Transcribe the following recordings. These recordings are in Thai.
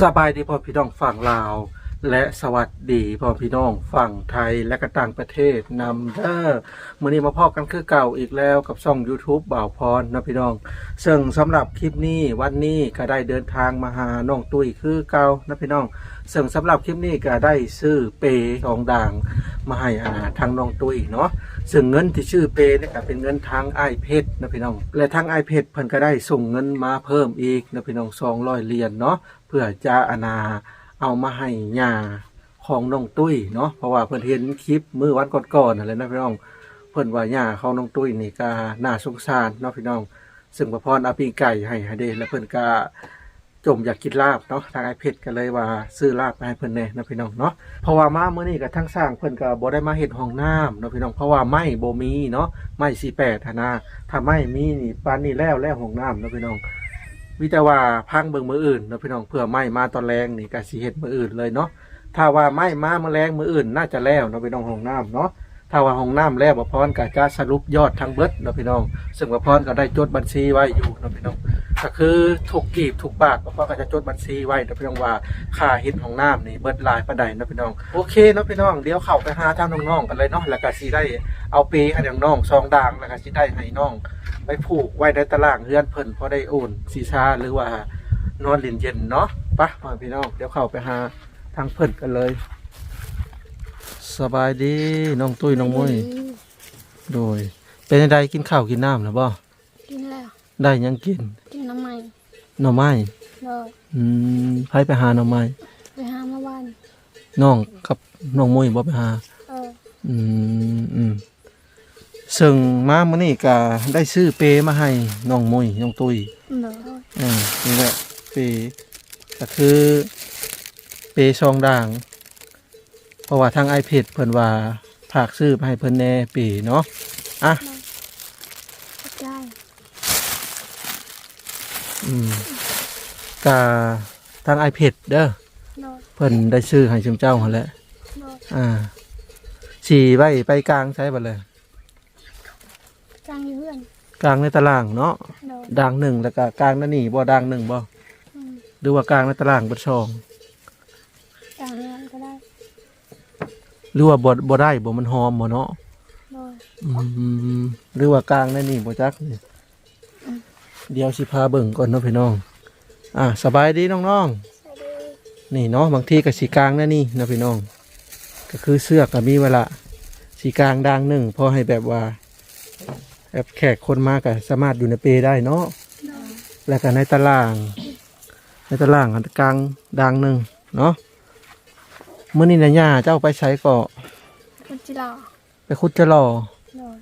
สบายดีพ่อพี่น้องฝั่งลาว และสวัสดีพ่อพี่น้องฝั่งไทยและก็ต่างประเทศนำเด้อมื้อนี้มาพอกันคือเก่าอีกแล้วกับช่อง YouTube บ่าวพรนะพี่น้อง ซึ่งสำหรับคลิปนี้วันนี้ก็ได้เดินทางมาหาน้องตุ้ยคือเก่านะพี่น้อง ซึ่งสำหรับคลิปนี้ก็ได้ซื้อเปสองด่างมาให้อาทางน้องตุ้ยเนาะซึ่งเงินที่ชื่อเปเนี่ยก็เป็นเงินทางไอเพชรนะพี่น้อง และทางไอเพชรเพิ่นก็ได้ส่งเงินมาเพิ่มอีกนะพี่น้อง200เหรียญเนาะ พื่อจะอนาเอามาให้ยาของน้องตุ้ยเนาะเพราะว่าเพิ่อนเห็นคลิปมือวันก่อนๆนั่นแหละนะพี่น้อง เพิ่อนว่าย่าของน้องตุ้ยนี่ก็น่าสงสารเนาะพี่น้อง ซึ่งพระพรเอาปีไก่ให้ให้เด้แล้วเพิ่อนก็จมอยากกินลาบเนาะทางไอเพชรก็เลยว่าซื้อลาบไปให้เพิ่อนแน่นะพี่น้องเนาะเพราะว่ามาเมื่อนี้กับทั้งสร้างเพิ่อนก็บ่ได้มาเฮ็ดห้องน้ำเนาะพี่น้องเพราะว่าไม้บ่มีเนาะไม้48หนนะถ้าไม้มีนี่ปานนี้แล้วแล้วห้องน้ำเนาะพี่น้อง มีแต่ว่าพังเบิ่งมืออื่นเนาะพี่น้องเพื่อไหม้มาตอนแรงนี่ก็สิเฮ็ดมืออื่นเลยเนาะถ้าว่าไหม้มามื้อแรงมืออื่นน่าจะแล้วเนาะพี่น้องห้องน้ำเนาะถ้าว่าห้องน้ำแล้วบ่พรก็จะสรุปยอดทั้งเบิดเนาะพี่น้อง ซึ่งบ่พรก็ได้จดบัญชีไว้อยู่เนาะพี่น้องก็คือถูกกีบถูกบาทบ่พรก็จะจดบัญชีไว้เนาะพี่น้องว่าค่าเฮ็ดของน้ำนี่เบิดหลายปานใดเนาะพี่น้องโอเคเนาะพี่น้องเดี๋ยวเข้าไปหาทางน้องๆกันเลยเนาะแล้วก็สิได้เอาเปให้น้องๆซองด่างแล้วก็สิได้ให้น้อง ไปผูกไว้ในตารางเรือนเพิ่นพอได้โอนสีชาหรือว่านอนเล่นเย็นเนาะไปะมาพี่น้องเดี๋ยวเข้าไปหาทางเพิ่นกันเลย สบายดีน้องตุ้ยน้องมุ้ยโดย เป็นจังไดกินข้าวกินน้ำหรือบ่กินแล้วได้หยังกินกินน้ำใหม่หน่อไม้เลยอืมไผไปหาหน่อไม้ไปหาเมื่อวานน้องกับน้องมุ้ยบ่ไปหาเอออืมอืม ซึ่งมามื้อนี้ก็ได้ซื้อเปมาให้น้องมุ้ยน้องตุ้ยเลยอืมนี่แหละเปก็คือเปซองด่าง เพราะว่าทางไอเพจเพิ่นว่าฝากซื้อมาให้เพิ่นแน่เปเนาะอะได้อืมกาทางไอเพจเด้อเลยเพิ่นได้ซื้อให้ชุมเจ้าหั่นแหละเลยอ่าสีไว้ไปกลางใช้บัดเลย จ้างอยู่เพื่อนกลางในตารางเนาะเลยด่างหนึ่งแล้วก็กลางนั่นนี่บ่ด่างหนึ่งบ่อืมหรือว่ากลางในตารางเบ่ช่องจ้างเพื่อนก็ได้หรือว่าบ่บ่ได้บ่มันหอมบ่เนาะเลยอืมหรือว่ากลางนั่นนี่บ่จักนี่เดี๋ยวสิพาเบิ่งก่อนเนาะพี่น้อง อ่าสบายดีน้องสวัสดีๆนี่เนาะบางทีก็สีกลางนั่นนี่นะพี่น้อง ก็คือเสื้อก็มีเวลาสีกลางด่างหนึ่งพอให้แบบว่า แบบแขกคนมาก็สามารถอยู่ในเปได้เนาะเลยแล้วก็ในตาราง ในตารางอันกลางดังหนึ่งเนาะเมื่อนี้นะย่าเจ้าไปใช้ก็คนจิรอไปคุดจะรอเลย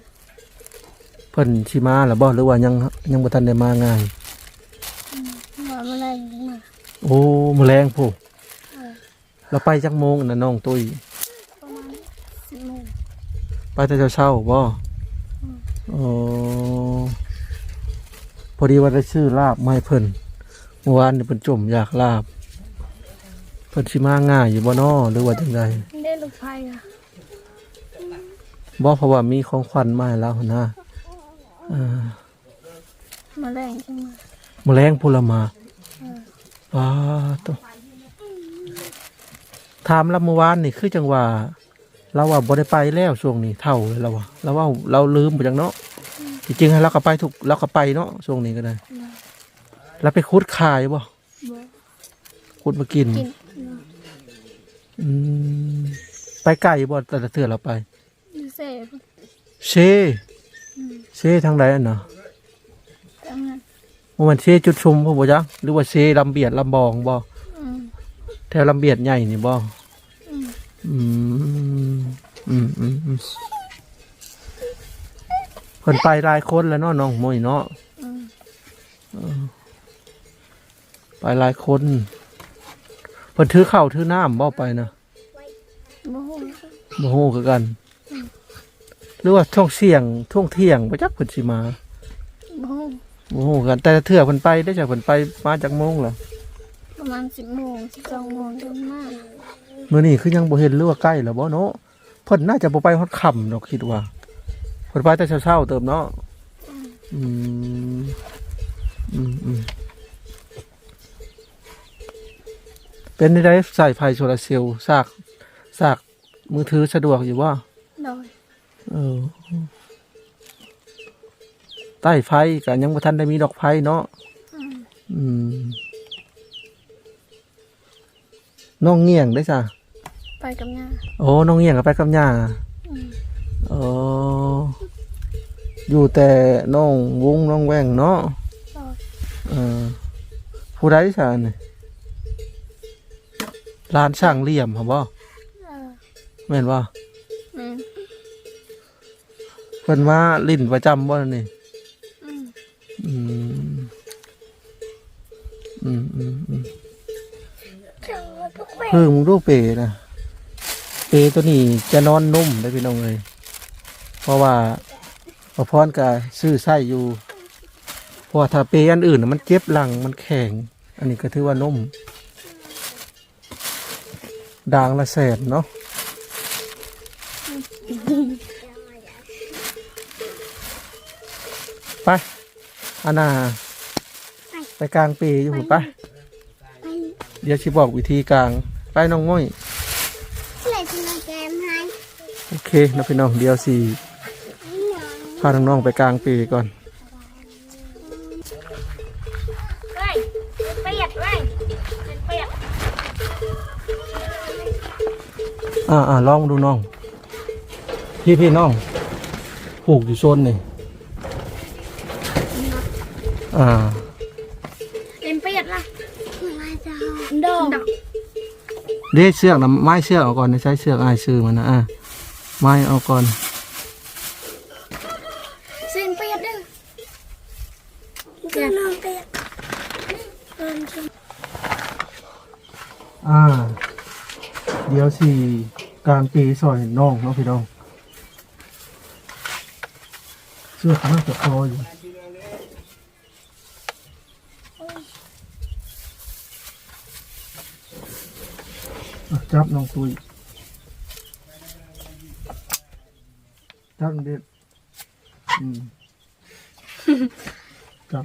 เพิ่นชิมาหรือบ่หรือว่ายังยังบ่ทันได้มาง่ายว่าเมื่อไรถึงมาโอ้มอแรงผู้เออเราไปจักโมงนะน้องตุ้ยประมาณสิบโมงไปแต่เช้าๆบ่อืม โอ้พอดีว่าได้ซื้อลาบมาให้เพิ่นเมื่อวานนี่เพิ่นจมอยากลาบ เพิ่นสิมาง่ายอยู่บ่น้อหรือว่าจังไดได้ลูกไผ่อะบ่เพราะว่ามีของขวัญมาให้แล้วนะอ่ามาแรงใช่ไหมแมลงพลมาเออว้าตัวถามเราเมื่อวานนี่คือจังว่า เราว่าบ่ได้ไปแล้วช่วงนี้เท่าเลยเราว่าเราว่าเราลืมไปจังเนาะจริงๆเราก็ไปถูกเราก็ไปเนาะช่วงนี้ก็ได้เลยเราไปคุดขายบ่บ่คุดมากินกินเลยอืมไปไกลบ่แต่ละเทื่อเราไปดูเสพเชอืมเชทางใดอันน่ะทำงานว่ามันเชจุดชุมพ่อบ่จ๊ะหรือว่าเชลำเบียดลำบองบ่อืมแถวลำเบียดใหญ่นี่บ่ อืมอืมอืมอืมอืมเพิ่นไปหลายคนแล้วเนาะน้องมวยเนาะอืมไปหลายคนเพิ่นถือข้าวถือน้ำบ่ไปนะบ่ฮู้บ่ฮู้คือกัน หรือว่าท่องเสี่ยงท่องเที่ยงบ่จักเพิ่นสิมาบ่ฮู้บ่ฮู้คือกัน แต่ละเทื่อเพิ่นไปได้จากเพิ่นไปมาจากโมงล่ะประมาณสิบโมงสิบสองโมงเดินมา มื้อนี้คือยังบ่เห็นหรือว่าใกล้แล้วบ่เนาะเพิ่นน่าจะบ่ไปฮอดค่ำดอกคิดว่าเพิ่นไปแต่เช้าๆเติมเนาะอืมอืมอืมเป็นได้ใส่ไฟโซลาร์เซลล์ซากซากมือถือสะดวกอยู่ว่าโดยเออใต้ไฟก็ยังบ่ทันได้มีดอกไฟเนาะอืมอืม น้องเงี่ยงได้จ้ะไปกับย่าโอ้น้องเงี่ยงก็ไปกับย่าอืมเอออยู่แต่น้องวุ้งน้องแว่งเนาะโดยเออผู้ใดจ้ะนี่ร้านช่างเหลี่ยมครับบ่เออแม่นบ่อืมเพิ่นมาลิ้นประจำบ่นี่ อืมอืม อืมอืมอืม เพิ่งมึงดูเปนะเปตัวนี้จะนอนนุ่มได้พี่น้องเลยเพราะว่าประพรก็ซื้อไส้อยู่เพราะถ้าเปอันอื่นน่ะมันเจ็บหลังมันแข็ง อันนี้ก็ถือว่านุ่มด่างละแสนเนาะไปอานาไปกลางปีอยู่ไปไป เดี๋ยวชิบอกวิธีกลางไปน้องง้อยเลยที่มาแกมให้โอเคนะพี่น้องเดี๋ยวสี่พาน้องๆไปกลางปีก่อนเฮ้ยเปียกเว้ยเปียกอ่าอ่าลองดูน้อง พี่พี่น้องผูกอยู่โซนนี่อ่า เอ็มเปียกล่ะมาเจ้าดอก เด้เชือกนะไม้เชือกเอาก่อนนะใช้เชือกอายซื้อมันนะอ่าไม้เอาก่อนเส้นเปียกเด้อเปียกน้องเปียกเอิ้นชมอ่า เดี๋ยวสี่กลางปีซอยน้องเนาะพี่น้องเชือกน่าจะพออยู่ จับน้องตุยจับเด็ดอืมจับ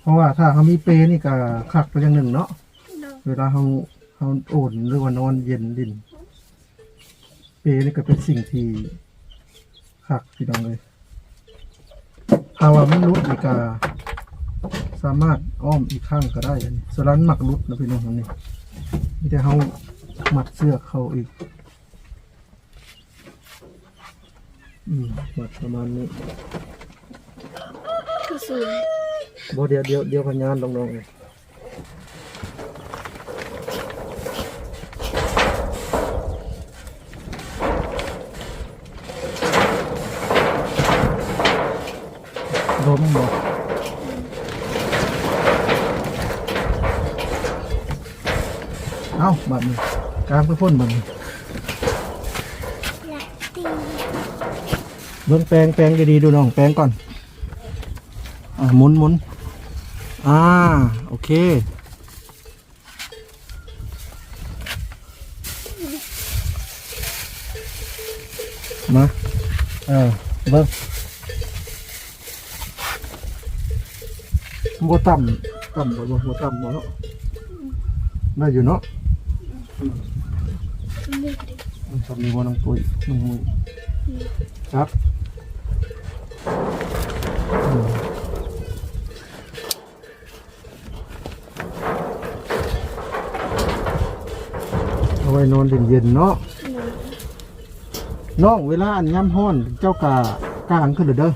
เพราะว่าถ้าเขามีเปรนี่ก็คักไปอย่างหนึ่งเนาะดอกเวลาเขาเขาโอนหรือว่านอนเย็นดิน เปรนี่ก็เป็นสิ่งที่คักพี่น้องเลยภาวะมันรุดนี่ก็สามารถอ้อมอีกข้างก็ได้อันนี้สลันหมักรุดนะพี่น้องอันนี้ มีแต่เขามัดเสื้อเขาอีกอืมมัดประมาณนี้คือสวยบ่เดี๋ยวเดี๋ยวเดี๋ยวพยานลองๆเลยล้มบ่เอ้าบัดนี้ กลางไปพ่นบัดนี้อยากตีเบิ่งแปลงแปลงดีๆดูน้องแปลงก่อน อ่าหมุนหมุนอ่า โอเค มาเออเบิ้งบ่ต่ำต่ำบ่บ่บ่ต่ำบ่เนาะได้อยู่เนาะนี่ดิ อืมทำมีบ่น้องตุ้ยน้องมุ้ยครับอืมเอาไว้นอนเย็นๆเนาะน้องเวลาอันย่ำห้อนเจ้ากากางขึ้นเด้อเด้อ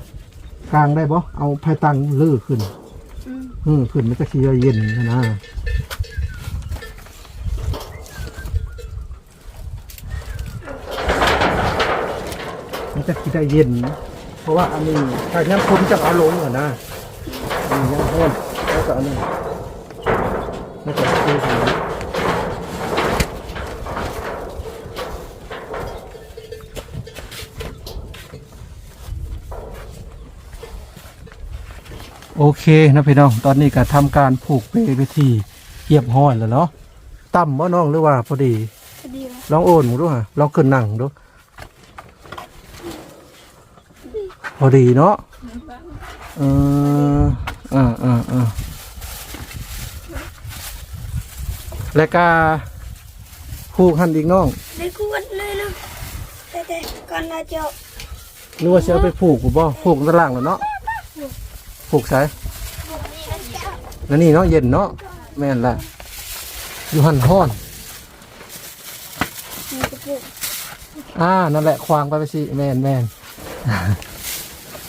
กางได้บ่เอาไผตังลื้อขึ้นอืมเออขึ้นมันจะขี้เย็นนะ นะมันจะขี้ได้เย็น เพราะว่าอันนี้ถ้าย่ำคนจะเอาลงอะนะอันนี้ย่ำห้อนแล้วก็อันนี้แล้วก็คือหัวโอเคนะพี่น้องตอนนี้ก็ทำการผูกเปไปที่เยียบห้อยแล้วเนาะต่ำบ่น้องหรือว่าพอดี พอดีแล้วลองโอนหมูดูฮะลองขึ้นนั่งดู พอดีเนาะเอออ่าอ่าอ่าและก็ผูกหันอีกน้องได้กูวัดเลยเนาะแต่แต่ก่อนเราจะหรือว่าจะเอาไปผูกกูบ่ผูกด้านล่างแล้วเนาะผูกใส่แล้วนี่เนาะเย็นเนาะแม่นละอยู่หันห้อนมีกระปุกอ่านั่นแหละควางไปไปสิแม่นแม่น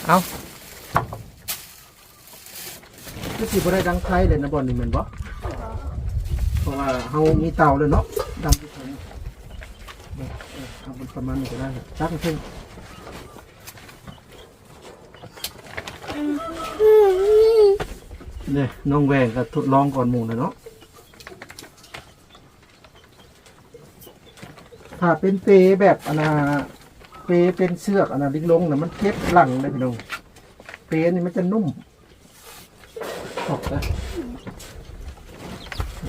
เอาคือสิบ่ได้ดังไทยเลยนะบอลนี่แม่นบ่เพราะว่าเฮามีเตาเลยเนาะดังที่ไทยเออเออเอามันประมาณนี้ก็ได้ตั้งขึ้นเนี่ยน้องแหวงก็ทดลองก่อนหมูนะเนาะถ้าเป็นเปแบบอนา ปเป็นเชือกอนนาลิงลงนะมันเก็บหลังเลยพี่น้องเปนี่มันจะนุ่มออกนะ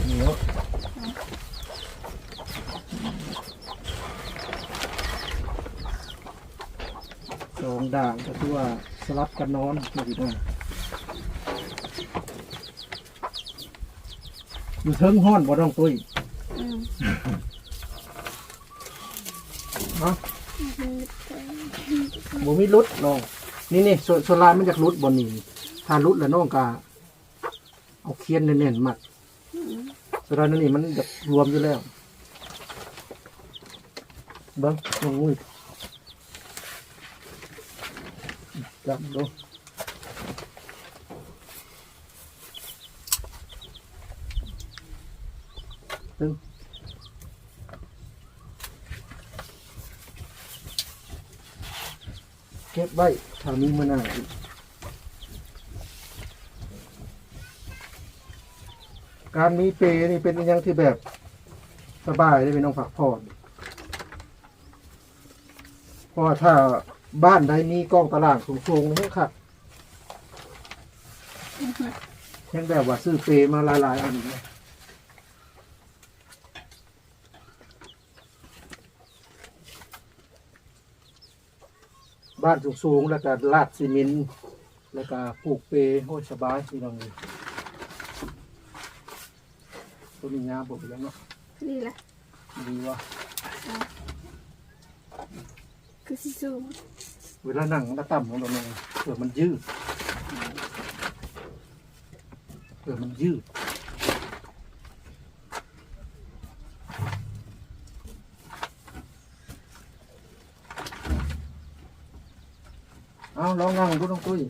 เหนียวสองด่างก็คือว่าสลับกันนอนนะพี่น้องอยู่เทิงห้อนบ่ต้องตุ้ยอืมเนาะ บ่มีรุดน้อง นี่นี่ส่วนส่วนลายมันจากรุดบ่นี่ถ้ารุดแล้วน้องก็เอาเคียนแน่นๆมัดส่วนลายนั่นนี่มันจะรวมอยู่แล้วเบิ้งน้องอุ้ยจับดูตึง ก็บไว้ถ้ามีมะนาวอีกการมีเปรย์นี่เป็นอหยังที่แบบสบายได้เป็นน้องผักผ่อนเพราะว่าถ้าบ้านใดมีกล้องตารางสูงๆนี่ครับยังแบบว่าซื้อเปรย์มาหลายๆอันน บ้านสูงๆแล้วก็ลาดซีเมนต์แล้วก็ปลูกเปรย์โอ้ยสบายพี่น้องเลยตัวนี้งามบอกไปแล้วเนาะนี่แหละดีว่ะคือสิสูงเวลานั่งมันก็ต่ำของเราเองเผื่อมันยืดเผื่อมันยืด เอาลองนั่งดูน้องตุ้ย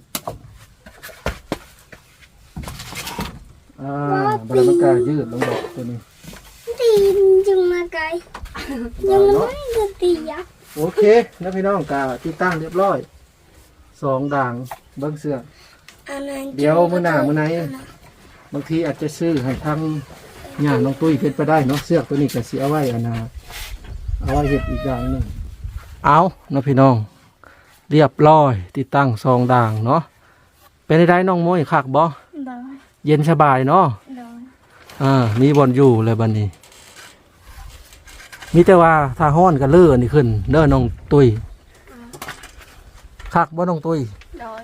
อ่าบริมันกล้ายืดลงดอกตัวนี้ ตีนจึงมาไกลยังไม่ได้ตียักษ์โอเคนะพี่น้องกาที่ตั้งเรียบร้อยสองด่างเบิ้งเสื้อ อันนั้นเดี๋ยวมื้อหน้ามื้อไหนบางทีอาจจะซื้อให้ทางญาติน้องตุ้ยเป็นไปได้เนาะเสื้อตัวนี้ก็สิเอาไว้อันนาเอาไว้เห็ดอีกอย่างหนึ่งเอาเนาะพี่น้อง เรียบร้อย ติดตั้งสองด่างเนาะเป็นได้น้องม้ยคักบ่โดยเย็นสบายเนาะโดยอ่ามีบอลอยู่เลยบัดนี้ มีแต่ว่าถ้าห้อนก็เลื่อนนี่ขึ้นเด้อน้องตุ้ยคักบ่น้องตุ้ยโดย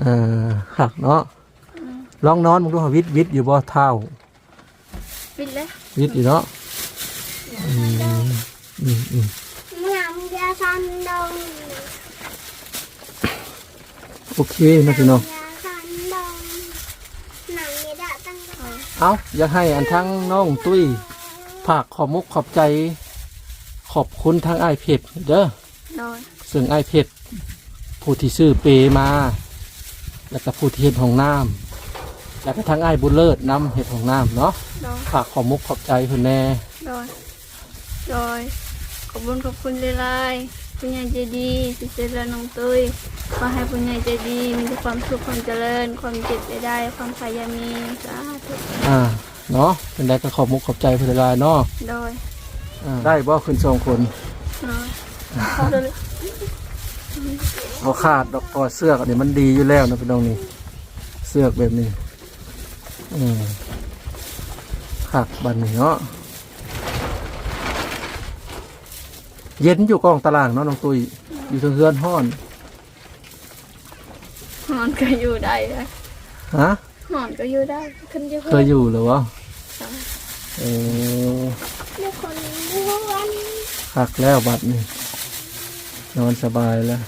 เออคักเนาะลองนอนมึงดูหาวิทย์วิทย์อยู่บ่เท้าปิดเลยวิทย์อยู่เนาะอืมอืมอืมงามยาสันดง โอเคนะพี่น้องยาสันดงหนังยาดะตั้งแต่เอาอยากให้อันทั้งน้องตุ้ยฝากขอบมุกขอบใจ ขอบคุณทางไอเพจเด้อโดยซึ่งไอเพจผู้ที่ซื้อเปมา แล้วก็ผู้ที่เห็ดของน้ำแล้วก็ทางไอบุญเลิศนำเห็ดของน้ำเนาะโดยฝากขอบมุกขอบใจเพิ่นแน่โดยโดยขอบคุณขอบคุณหลาย ๆคุณยายใจดีที่เจริญน้องตุ้ยขอให้คุณยายใจดี มีแต่ความสุขความเจริญ ความเจ็บไม่ได้ ความพยายามีสาธุอ่าเนาะเป็นไรก็ขอบมุกขอบใจเพิ่นหลายๆเนาะโดยอ่าได้บ่ขึ้นสองคนโดยขอเลยเอาขาดดอกพอเสื้อกอันนี้มันดีอยู่แล้วนะพี่น้องนี่เสื้อกแบบนี้อืมขาดบันนี้เนาะ เย็นอยู่กองตารางเนาะน้องตุยอยู่เทิงเฮือนห้อนหอนก็อยู่ได้เลยฮะหอนก็อยู่ได้ขึ้นเยอะเคยอยู่หรือวะโอ้ทุกคนม้วนพักแล้วบัดนี่นอนสบายแล้ว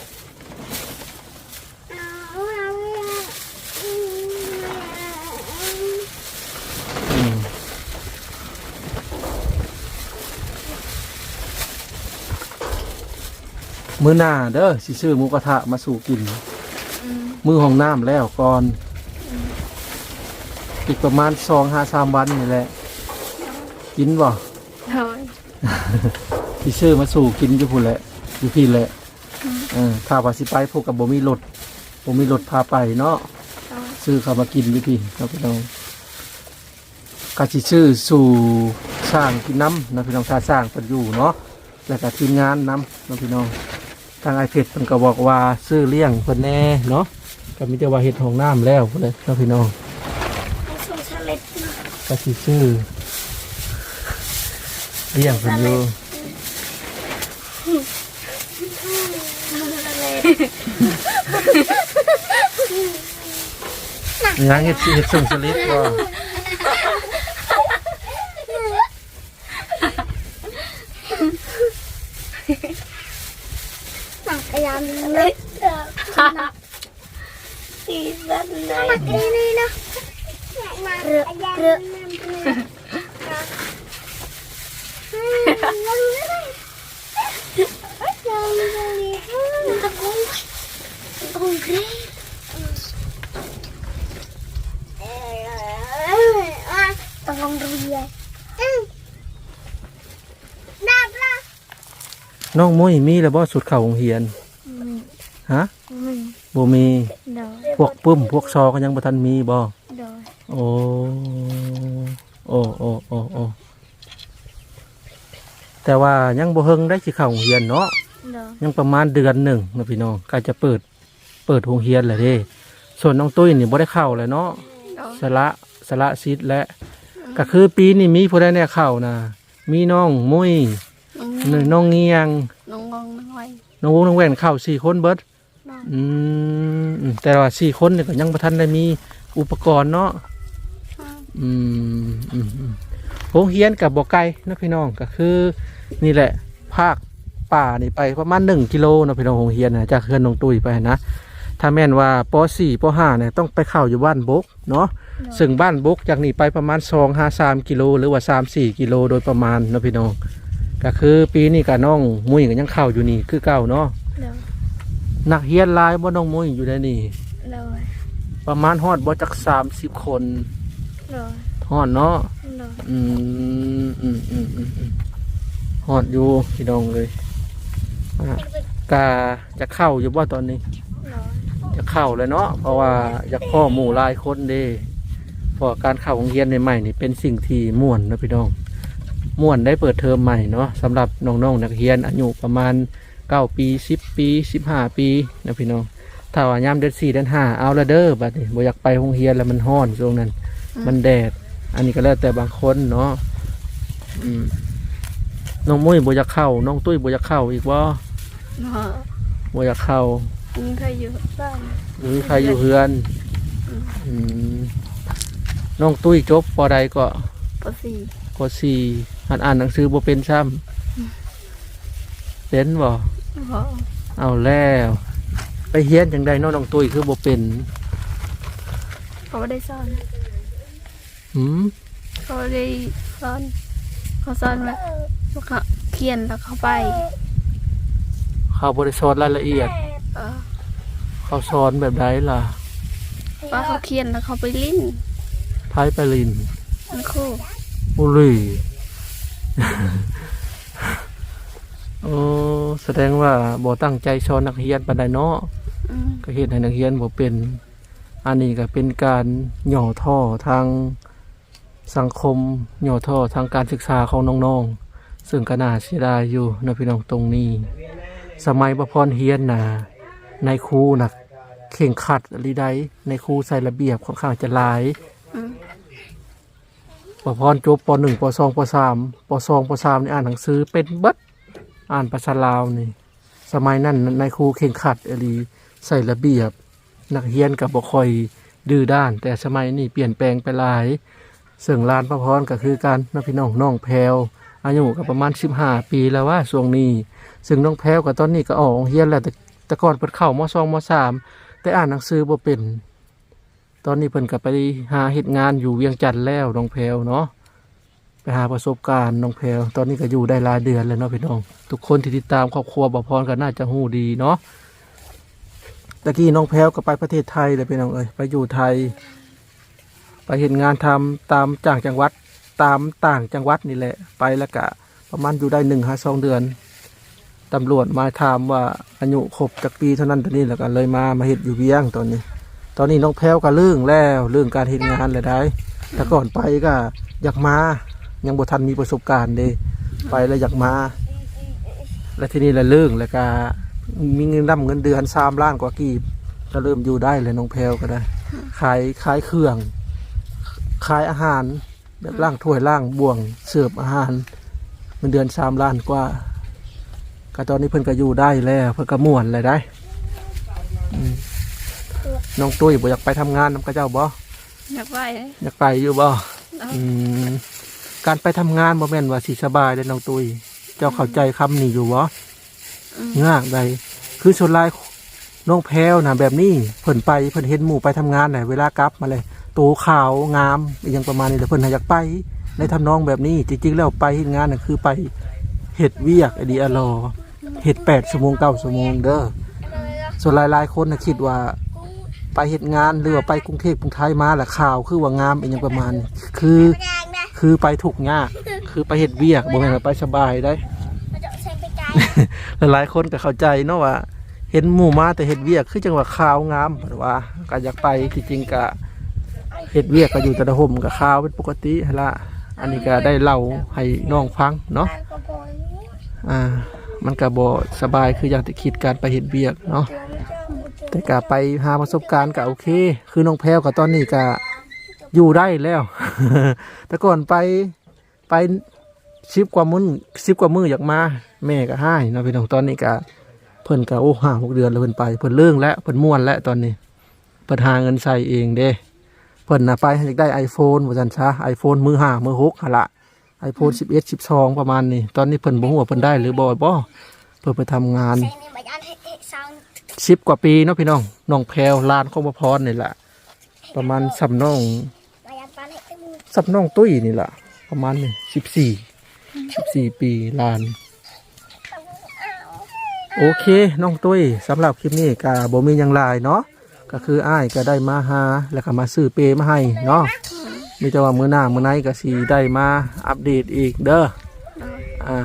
มื้อหน้าเด้อสิซื้อหมูกระทะมาสู่กินอืมมือห้องน้ำแล้วก่อน อีกประมาณสองห้าสามวันนี่แหละ กินบ่ โดยสิซื้อมาสู่กินอยู่พุ่นแหละอยู่พี่แหละเออถ้าว่าสิไปพวกกับบ่มีรถบ่มีรถพาไปเนาะ โดยซื้อเข้ามากินอยู่พี่ครับพี่น้องกาสิซื้อสู่สร้างกินน้ำนะพี่น้องถ้าสร้างเพิ่นอยู่เนาะแล้วก็ทีมงานน้ำนะพี่น้อง ทางไอเพชรเพิ่นก็บอกว่าซื้อเลี้ยงเพิ่นแน่เนาะก็มีแต่ว่าเฮ็ดห้องน้ำแล้วพุ่นเลยนะพี่น้องส่งชาเล็ดก็สิซื้อเลี้ยงเพิ่นอยู่ยังเฮ็ดสิเฮ็ดส่งสลิปบ่ สังขยา นเลยสีสันเลยมากินนี่นะเรือเรือต้องลองดูเลยดับละน้องมุ้ยมีแล้วบ่สุดเข่าของเฮียน ฮะไม่บ่มีเดาพวกปึ้ม พวกซอก็ยังบ่ทันมีบ่เดาโอ้โอ้โอ้โอ้โอ้แต่ว่ายังบ่เฮิงได้สิเข้าโรงเรียนเนาะเดายังประมาณเดือนหนึ่งนะพี่น้องก็จะเปิด เปิดโรงเรียนแหละเด้ ส่วนน้องตุ้ยนี่บ่ได้เข้าเลยเนาะเดาสละสละซิดและ ก็คือปีนี้มีผู้ใดแน่เข้านะมีน้องมุ้ยน้องน้องเงียงน้องงองน้อยน้องวงน้องแหวนเข้าสี่คนเบิดน้ องอืมอืมแต่ว่าสี่คนเนี่ยก็ยังบ่ทันได้มีอุปกรณ์เนาะอืมอืมอืมโรงเรียนกับบ่ไกลนะพี่น้องก็คือ นี่แหละ ภาคป่านี่ไปประมาณหนึ่งกิโลนะพี่น้องโรงเรียนนะจากเฮือนน้องตุ้ยไปนะถ้าแม่นว่าป .4 ป .5 เนี่ยต้องไปเข้าอยู่บ้านบกเนาะซึ่งบ้านบกจากนี่ไปประมาณ2 5 3กิโลหรือว่า 3 4 กิโลโดยประมาณนะพี่น้องก็คือปีนี้กับน้องมุ้ยก็ยังเข้าอยู่นี่คือเก่าเนาะเดา นักเรียนหลายบ่น้องมุ้ยอยู่ในนี่เดาประมาณฮอดบ่จัก30คนเดาฮอดเนาะเดาอืมอืมอืมอืมอืมฮอดอยู่พี่น้องเลยอะกาจะเข้าอยู่บ่ตอนนี้เดาจะเข้าเลยเนาะเพราะว่าอยากพ่อหมู่หลายคนเด้เพราะการเข้าโรงเรียนใหม่ๆนี่เป็นสิ่งที่ม่วนนะพี่น้องม่วนได้เปิดเทอมใหม่เนาะสำหรับน้องๆนักเรียนอายุประมาณ เก้าปีสิบปีสิบห้าปีนะพี่น้องถ้าว่ายามเดือนสี่เดือนห้าเอาละเด้อบัดนี้บ่อยากไปโรงเรียนแล้วมันร้อนช่วงนั้น มันแดด อันนี้ก็แล้วแต่บางคนเนาะอืมน้องมุ้ยบ่อยากเข้า น้องตุ้ยบ่อยากเข้าอีกบ่เนาะบ่อยากเข้ามึงเคยอยู่บ้านหรือใครอยู่เฮือนอืมน้องตุ้ยจบปอใดก็ปสี่ปอสี่หัดอ่านหนังสือบ่เป็นซ้ำเป็นบ่พอ เอาแล้ว ไปเฮียนจังใดเน้องน้องตุ้ยคือบ่เป็นเขาไม่ได้สอนหืมเขาได้สอน เขาสอนแบบเขาเขียนแล้วเขาไป เขาบ่ได้สอนรายละเอียด เออเขาสอนแบบใดล่ะว่าเขาเขียนแล้วเขาไปลิ้นไพ่ไปลินมันครู่บุหรี่ โอ้แสดงว่าบ่ตั้งใจสอนนักเรียนปานใดเนาะอืมก็เฮ็ดให้นักเรียนบ่เป็น อันนี้ก็เป็นการหย่อท่อทางสังคมหย่อท่อทางการศึกษาของน้องๆ ซึ่งก็น่าเสียดายอยู่นะพี่น้องตรงนี้ สมัยประพรเฮียนน่ะในครูน่ะเข่งขัดอหลีใดในครูใส่ระเบียบค่อนข้างจะหลาย อืมประพรจบป .1 ป .2 ป .3 ป .2 ป .3 นี่อ่านหนังสือเป็นเบิด อ่านภาษาลาวนี่ สมัยนั้นในครูเข่งขัดอลีใส่ระเบียบ นักเรียนกับบ่คอยดื้อด้าน แต่สมัยนี้เปลี่ยนแปลงไปหลายซึ่องลานพระพรก็คือการน้องพี่น้องน้องแพวอายุก็ประมาณ 15 ปีแล้วว่าช่วงนี้ ซึ่งน้องแพวก็ตอนนี้ก็ออกเรียนแล้วแต่แต่ก่อนเพิ่นเข้ามสองมอสามแต่อ่านหนังสือบ่เป็น ตอนนี้เพิ่นก็ไปหาเฮ็ดงานอยู่เวียงจันทน์แล้วน้องแพวเนาะ ไปหาประสบการณ์น้องแพรวตอนนี้ก็อยู่ได้หลายเดือนแล้วเนาะพี่น้อง ทุกคนที่ติดตามครอบครัวบ่พรก็น่าจะฮู้ดีเนาะตะกี้น้องแพรวก็ไปประเทศไทยเลยพี่น้องเอ้ยไปอยู่ไทย ไปเห็นงานทำตามต่างจังหวัดตามต่างจังหวัดนี่แหละ ไปแล้วก็ประมาณอยู่ได้หนึ่งหาสองเดือนตำรวจมาถามว่าอายุครบจากปีเท่านั้นเท่นี้แล้วก็เลยมามาเห็ดอยู่เวียงตอนนี้ ตอนนี้น้องแพ้วก็เรื่องแล้วเรื่องการเห็นงานเลยได้แต่ก่อนไปก็อยากมา ยังบ่ทันมีประสบการณ์เด้ไปแล้วอยากมา แล้วทีนี้ละเรื่องแล้วก็มีเงินรับเงินเดือนสามล้านกว่ากีบก็เริ่มอยู่ได้เลยน้องแพรวก็ได้ขายขายเครื่องขายอาหาร แบบล่างถ้วยล่างบ่วงเสิร์ฟอาหารเงินเดือนสามล้านกว่าก็ตอนนี้เพิ่นก็อยู่ได้แล้วเพิ่นก็ม่วนเลยได้อืมน้องตุ้ยบ่อยากไปทำงานนำกระเจ้าบ่อยากไปเลยอยากไปอยู่บ่เอาอืม การไปทำงานบ่แม่นว่าสิสบายเด้น้องตุ้ยเจ้าเข้าใจคำนี้อยู่บ่อืมยากใดคือส่วนหลายน้องแพรวนะแบบนี้เพิ่นไปเพิ่นเห็นหมู่ไปทำงานน่ะเวลากลับมาเลยโตขาวงามอหยังประมาณนี้แต่เพิ่นหาอยากไปในทำนองแบบนี้ จริงๆแล้วไปเฮ็ดงานน่ะคือไปเฮ็ดเวียกไอดีอลอเฮ็ด8ชั่วโมง9ชั่วโมงเด้อส่วนหลายๆคนน่ะคิดว่า ไปเฮ็ดงานหรือว่าไปกรุงเทพกรุงไทยมาและข่าวคือว่างามอหยังประมาณนี้คือ คือไปถูกยากคือไปเฮ็ดเวียกบ่แม่นว่าไปสบายได้หลายๆคนก็เข้าใจเนาะว่า เห็นหมู่มาแต่เห็ดเวียกคือจังหวะข่าวงามหรือว่าก็อยากไปที่จริงก็เห็ดเวียกก็อยู่แต่ละห่มกับข่าวเป็นปกติหั่นละอันนี้ก็ได้เล่าให้น้องฟังเนาะอ่า มันก็บ่สบายคืออย่างที่คิดการไปเห็ดเวียกเนาะแต่ก็ไปหาประสบการณ์ก็โอเค คือน้องแพรวกับตอนนี้ก็ อยู่ได้แล้ว แต่ก่อนไปไปชิบกว่ามื้อชิบกว่ามืออยากมา แม่ก็ให้นาะพี่น้องตอนนี้ก็เพิ่นก็โอ้ห้าหกเดือนแล้วเพิ่นไปเพิ่นเรื่องแล้วเพิ่นม่วนแล้วตอนนี้เพิ่นหาเงินใส่เองเด้เพิ่นนะไปอยากได้ iPhone ว่าซั่นซะ iPhone มือห้ามือหกหั่นละ iPhone 11 12ประมาณนี้ตอนนี้เพิ่นบ่ฮู้ว่าเพิ่นได้หรือบ่บ่เพิ่นไปทำงานสิบกว่าปีเนาะพี่น้องน้องแพรวลานของบ่พรนี่ล่ะประมาณสำน้อง สำน้องตุ้ยนี่แหละประมาณนี้14 14ปีลาน โอเคน้องตุ้ยสำหรับคลิปนี้ก็บ่มียังหลายเนาะก็คืออ้ายก็ได้มาหาแล้วก็มาซื้อเปมาให้เนาะมีแต่ว่ามื้อหน้ามื้อไหนก็สิได้มาอัปเดตอีกเด้ออ่า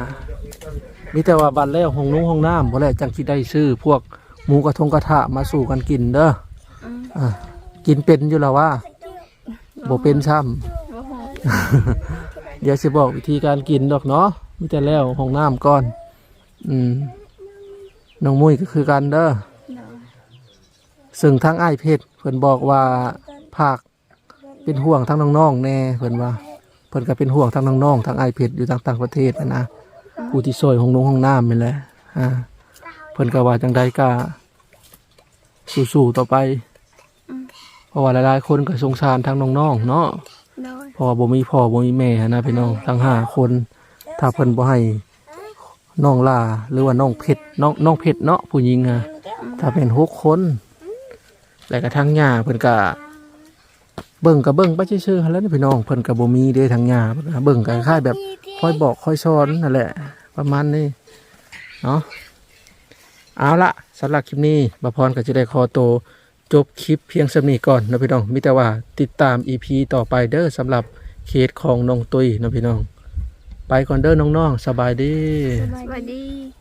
มีแต่ว่าบัดแล้วห้องนุ่งห้องน้ำบ่แล้วจังสิได้ซื้อพวกหมูกระทงกระทะมาสู่กันกินเด้ออ่ากินเป็นอยู่แล้วว่าบ่เป็นซ้ำ เดี๋ยวสิบอกวิธีการกินดอกเนาะมีแต่แล้วห้องน้ำก่อน อืมน้องมุ้ยก็คือกันเด้อซึ่งทั้งไอ้เพชรเพิ่นบอกว่าภาคเป็นห่วงทั้งน้องๆแน่เพิ่นว่าเพิ่นก็เป็นห่วงทั้งน้องๆทั้งไอ้เพชรอยู่ต่างต่างประเทศนะนะผู้ที่ซอยห้องนงห้องน้ำนี่แหละอ่าเพิ่นก็ว่าจังใดก็สู้ๆต่อไป เพราะว่าหลายๆคนก็สงสารทั้งน้องๆเนาะ พ่อบ่มีพ่อบ่มีแม่หั้นะพี่น้องทั้งห้าคน ถ้าเพิ่นบ่ให้น้องลาหรือว่าน้องเพชรน้องน้องเพชรเนาะผู้หญิงอะถ้าเป็นหกคนแล้วก็ทั้งย่าเพิ่นก็เบิ่งก็เบิ่งไปซื่อๆหั้นแหล้วพี่น้องเพิ่นก็บ่มีเด้ทั้งย่าเบิ่งก็คล้ายแบบค่อยบอกค่อยสอนนั่นแหละ ประมาณนี้เนาะเอาละสำหรับคลิปนี้บาพรก็จะได้ขอโตว จบคลิปเพียงสำนีก่อนนะพี่น้องมิแต่ว่าติดตาม EP ต่อไปเด้อสำหรับเคสของน้องตุยนะพี่น้อง ไปก่อนเด้อน้องๆสบายดี สวัสดี